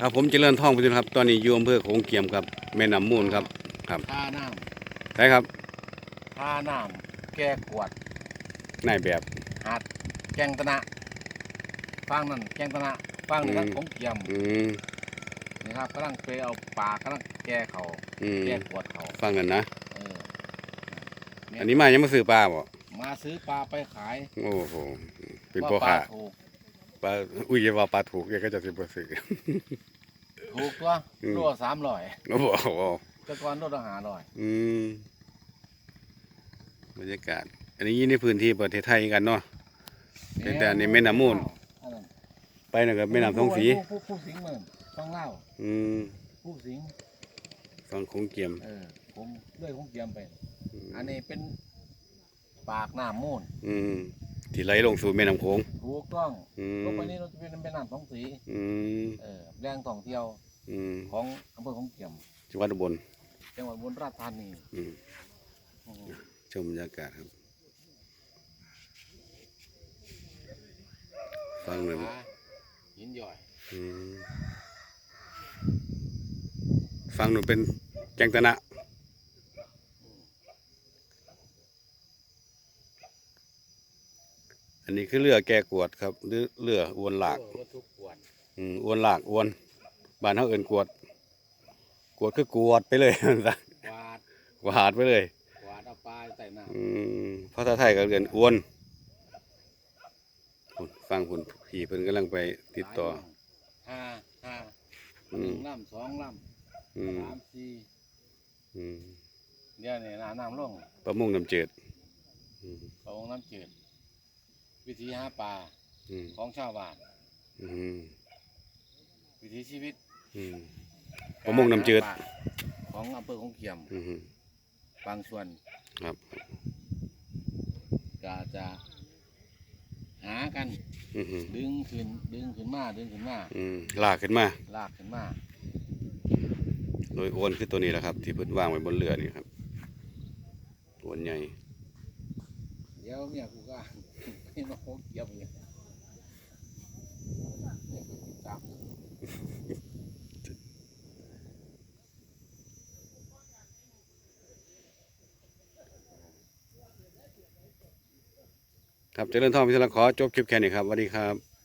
ครับผมเจริญทองพิทุนครับ ตอนนี้อยู่อำเภอโขงเกียมครับแม่น้ำมูลครับครับท่าน้ใช่ครับำท่าน้ำแก้กวดนายแบบ หาดแกงตนะฟังนั่นแกงตนะฟังนี่อืมทั้งของเกียมอืมนี่ครับกำลังไปเอาปลากำลังแก้เขาอืมแก้กวดเขาฟังกันนะเอออันนี้มายังมาซื้อปลาบ่มาซื้อปลาไปขายโอ้โหเป็นว่าพ่อปลาค้าถูก ปลาอุ้ยอย่าว่าปลาถูกแกก็จะสิบ่ซื้อถูกตัวอืมโลสามร้อยโอ้โหแต่ก่อนโลละห้าร้อยอืมบรรยากาศ อันนี้ในพื้นที่ประเทศไทยกันเนาะแต่แต่อันนี้แม่น้ำมูลอันนั้นไปนั่นก็แม่น้ำทองสีผู้ผู้ผู้สิงห์มันฟังเล่าอืมผู้สิงห์ฟังโขงเกียมเออผมเลื่อยของเกียมไป อันนี้เป็นปากน้ำมูลอืม ที่ไหลลงสู่แม่น้ำโขง ถูกต้องอืม ลงไปนี่เราจะเป็นแม่น้ำสองสีอืมเออแรงท่องเที่ยวอืมของอำเภอของเกียมจังหวัดอุบลจังหวัดอุบุรีราชธานีอืมอืมชมบรรยากาศครับ ฟังหนึ่งผาหินย่อยอืมฟังหนึ่งเป็นแกงตนะ อันนี้คือเรือแก้กวดครับ หรือเรืออวนหลากเออวัตถุกวนอืมอวนหลากอวนบ้านเขาเอินกวด กวดคือกวดไปเลยกวาดกวาดไปเลยกวาดเอาปลาใส่น้อืมภาษาไทยก็เรียนอวนพุ่นฟังคุณพี่เพิ่นกำลังไปำติดต่อห้าห้าอืหนึ่มงลำสองลอืมำสามสี่อืมเดี๋ยวนี่น้ำน้ำลงประมงน้ำจืดอืมประมงน้ำจืด วิธีหาปลาอืมของชาวบ้าน อืมวิถีชีวิตอืม ประมงน้ำจืดการหาปลาของอำเภอของเกียม อืมบางส่วนครับ ก็จะหากันอืมดึงขึ้นดึงขึ้นมาดึงขึ้นมาอืมลากขึ้นมา ลากขึ้นมาโดยโอนคือตัวนี้แหละครับ ที่เพิ่นวางไว้บนเรือนี่ครับโอนใหญ่เดี๋ยวเมียกูก็ให้มาโคเกียมเลยเนี่ยกูติดตามครับเจริญทองพิศลขอจบคลิปแค่นี้ครับสวัสดีครับ